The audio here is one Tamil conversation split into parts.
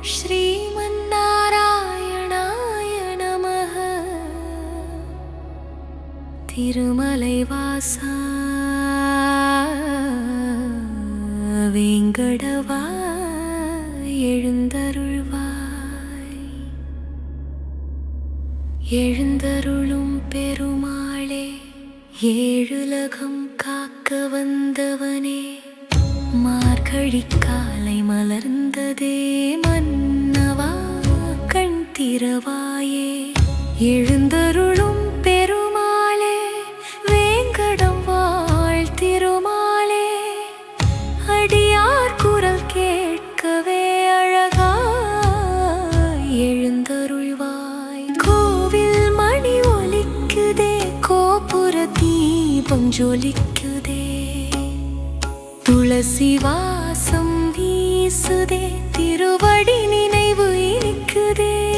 ஸ்ரீமன்னாராயணாய நம திருமலை வாசா வேங்கடவாய். எழுந்தருள்வாய் எழுந்தருளும் பெருமாளே ஏழுலகம் காக்க வந்தவனே. மா கழிக்காலை மலர்ந்ததே மன்னவா கண் திறவாயே. எழுந்தருளும் பெருமாளே வேங்கடம் வாழ் திருமாலே அடியார் குரல் கேட்கவே அழகா எழுந்தருள்வாய். கோவில் மணி ஒலிக்குதே கோபுர தீபம் ஜொலிக்க துளசி வாசம் வீசுதே திருவடி நினைவு இனிக்குதே.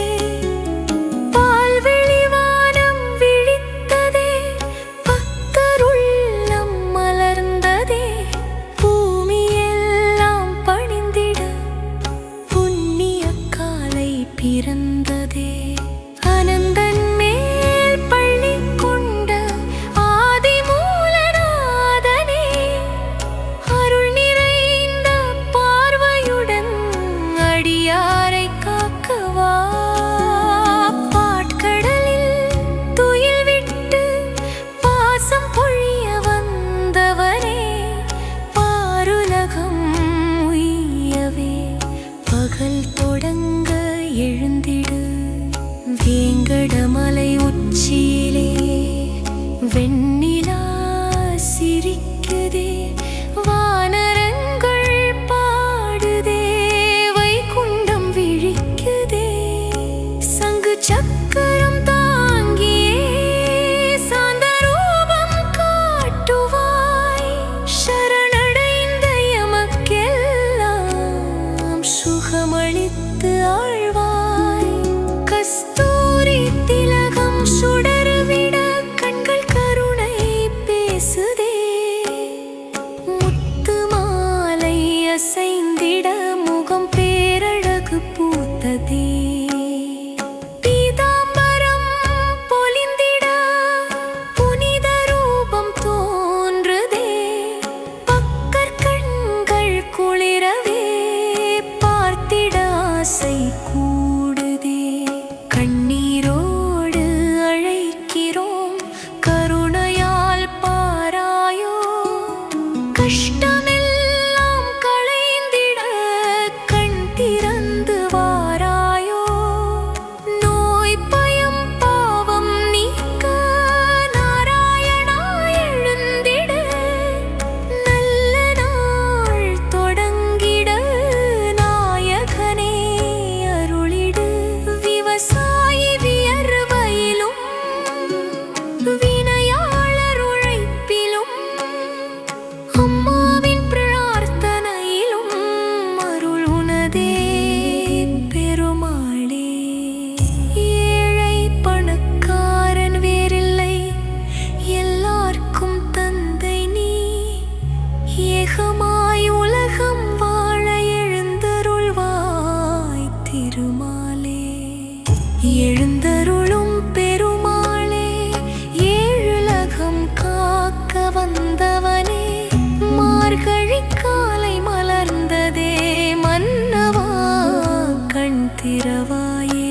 திரவாயே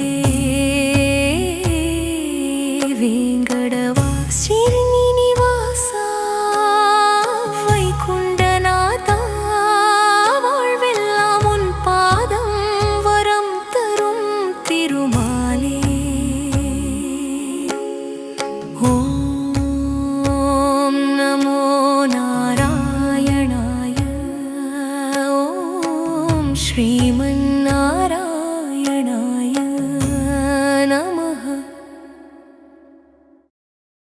வேங்கடவா ஸ்ரீநிவாசா வைகுண்டநாதா வாழ்வெல்லாம் உன் பாதம் வரம் தரும் திருமாலே. ஓம் நமோ நாராயணாய ஸ்ரீமன்னா